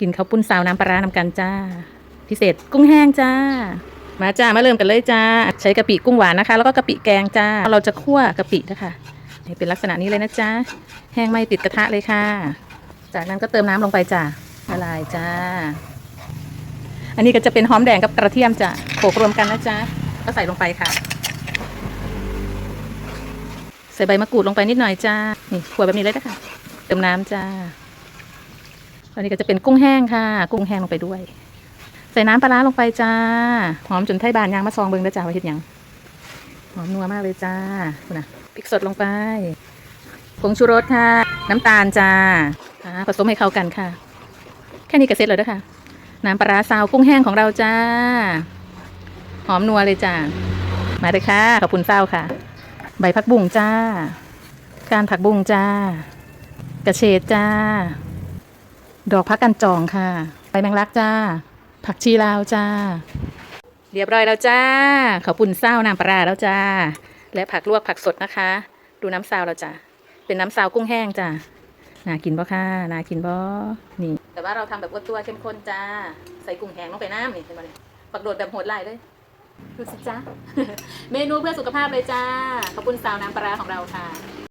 กินข้าวปุ้นซาวน้ำปลาร้ำกันจ้า พิเศษกุ้งแห้งจ้า มาจ้ามาเริ่มกันเลยจ้า ใช้กะปิกุ้งหวานนะคะ แล้วก็กะปิแกงจ้า เราจะคั่วกะปินะคะนี่เป็นลักษณะนี้เลยนะจ้าแห้งไม่ติดกระทะเลยค่ะ จากนั้นก็เติมน้ำลงไปจ้าละลายจ้า อันนี้ก็จะเป็นหอมแดงกับกระเทียมจ้ะโขลกรวมกันนะจ๊ะก็ใส่ลงไปค่ะ ใส่ใบมะกรูดลงไปนิดหน่อยจ้านี่ขวดแบบนี้เลยนะคะเติมน้ำจ้า อันนี้ก็จะเป็นกุ้งแห้งค่ะ กุ้งแห้งลงไปด้วย ใส่น้ำปลาร้าลงไปจ้า หอมจนไทยบานยางมาซองเบิงนะจ้าว่าเห็ดยังหอมนัวมากเลยจ้าคุณนะพริกสดลงไปผงชูรสค่ะ น้ำตาลจ้าอ่าผสมให้เข้ากันค่ะ แค่นี้ก็เสร็จแล้วนะคะน้ำปลาร้าซาวกุ้งแห้งของเราจ้า หอมนัวเลยจ้า มาเลยค่ะ ขอบคุณเศร้าค่ะ ใบผักบุ้งจ้า การผักบุ้งจ้ากระเฉดจ้า ดอกพักกันจองค่ะ ใบแมงลักจ้า ผักชีลาวจ้า เรียบร้อยแล้วจ้าขาวปุ่นเศร้าน้ำปลาแล้วจ้า และผักลวกผักสดนะคะ ดูน้ำซาวแล้วจ้าเป็นน้ำซาวกุ้งแห้งจ้าน่ากินบ่ค่ะน่ากินบ่นี่ แต่ว่าเราทำแบบอ้วนตัวเข้มข้นจ้า ใส่กุ้งแห้งลงไปน้ำนี่เห็นไหมปักโดดแบบโหดไล่เลยดูสิจ้าเมนูเพื่อสุขภาพเลยจ้าขอบคุณสาวน้ำปลาของเราค่ะ